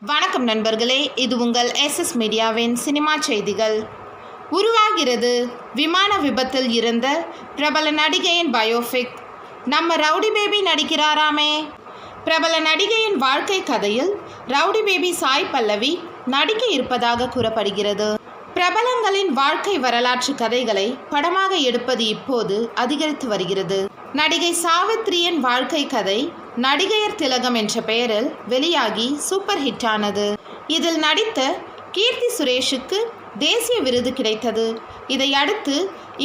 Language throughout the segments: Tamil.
வணக்கம் நண்பர்களே இது உங்கள் எஸ்எஸ் மீடியாவின் சினிமா செய்திகள். உருவாகிறது விமான விபத்தில் இருந்த பிரபல நடிகையின் பயோபிக் நம்ம ரவுடி பேபி நடிக்கிறாராமே. பிரபல நடிகையின் வாழ்க்கை கதையில் ரவுடி பேபி சாய் பல்லவி நடிக்க இருப்பதாக கூறப்படுகிறது. பிரபலங்களின் வாழ்க்கை வரலாற்று கதைகளை படமாக எடுப்பது இப்போது அதிகரித்து வருகிறது. நடிகை சாவித்ரியின் வாழ்க்கை கதை நடிகையர் திலகம் என்ற பெயரில் வெளியாகி சூப்பர் ஹிட் ஆனது இதில் நடித்த கீர்த்தி சுரேஷுக்கு தேசிய விருது கிடைத்தது. இதையடுத்து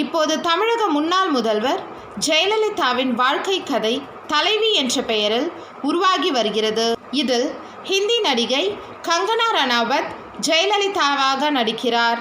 இப்போது தமிழக முன்னாள் முதல்வர் ஜெயலலிதாவின் வாழ்க்கை கதை தலைவி என்ற பெயரில் உருவாகி வருகிறது. இதில் ஹிந்தி நடிகை கங்கனா ரணாவத் ஜெயலலிதாவாக நடிக்கிறார்.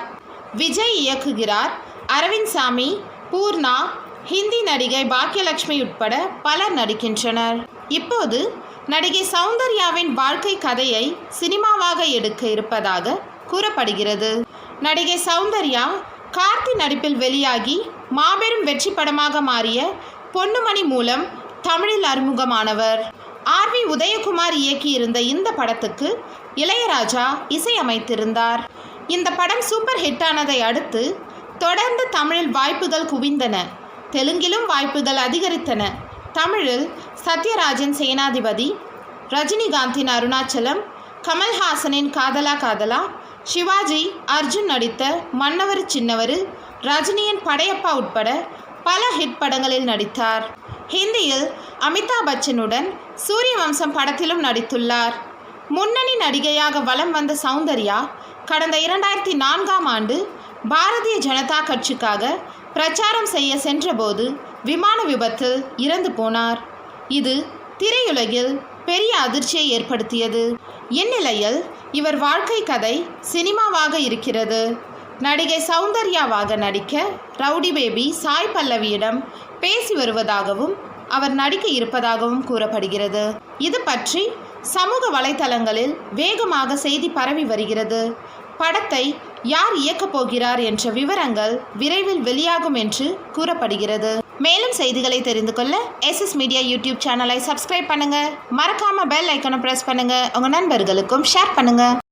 விஜய் இயக்குகிறார். அரவிந்த் சாமி பூர்ணா ஹிந்தி நடிகை பாக்கியலட்சுமி உட்பட பலர் நடிக்கின்றனர். இப்போது நடிகை சௌந்தர்யாவின் வாழ்க்கை கதையை சினிமாவாக எடுக்க இருப்பதாக கூறப்படுகிறது. நடிகை சௌந்தர்யா கார்த்தி நடிப்பில் வெளியாகி மாபெரும் வெற்றி படமாக மாறிய பொன்னுமணி மூலம் தமிழில் அறிமுகமானவர். ஆர் வி உதயகுமார் இயக்கியிருந்த இந்த படத்துக்கு இளையராஜா இசையமைத்திருந்தார். இந்த படம் சூப்பர் ஹிட்டானதை அடுத்து தொடர்ந்து தமிழில் வாய்ப்புகள் குவிந்தன. தெலுங்கிலும் வாய்ப்புகள் அதிகரித்தன. தமிழில் சத்யராஜன் சேனாதிபதி ரஜினிகாந்தின் அருணாச்சலம் கமல்ஹாசனின் காதலா காதலா சிவாஜி அர்ஜுன் நடித்த மன்னவர் சின்னவர் ரஜினியின் படையப்பா உட்பட பல ஹிட் படங்களில் நடித்தார். ஹிந்தியில் அமிதாப் பச்சனுடன் சூரிய வம்சம் படத்திலும் நடித்துள்ளார். முன்னணி நடிகையாக வலம் வந்த சௌந்தர்யா கடந்த இரண்டாயிரத்தி நான்காம் ஆண்டு பாரதிய ஜனதா கட்சிக்காக பிரச்சாரம் செய்ய சென்றபோது விமான விபத்தில் இறந்து போனார். இது திரையுலகில் பெரிய அதிர்ச்சியை ஏற்படுத்தியது. இந்நிலையில் இவர் வாழ்க்கை கதை சினிமாவாக இருக்கிறது. நடிகை சௌந்தர்யாவாக நடிக்க ரவுடி பேபி சாய் பல்லவியிடம் பேசி வருவதாகவும் அவர் நடிக்க இருப்பதாகவும் கூறப்படுகிறது. இது பற்றி சமூக வலைதளங்களில் வேகமாக செய்தி பரவி வருகிறது. படத்தை யார் இயக்கப் போகிறார் என்ற விவரங்கள் விரைவில் வெளியாகும் என்று கூறப்படுகிறது. மேலும் செய்திகளை தெரிந்து கொள்ள எஸ்எஸ் மீடியா யூடியூப் சேனலை சப்ஸ்கிரைப் பண்ணுங்க. மறக்காம பெல் ஐக்கனை ப்ரெஸ் பண்ணுங்க. உங்க நண்பர்களுக்கும் ஷேர் பண்ணுங்க.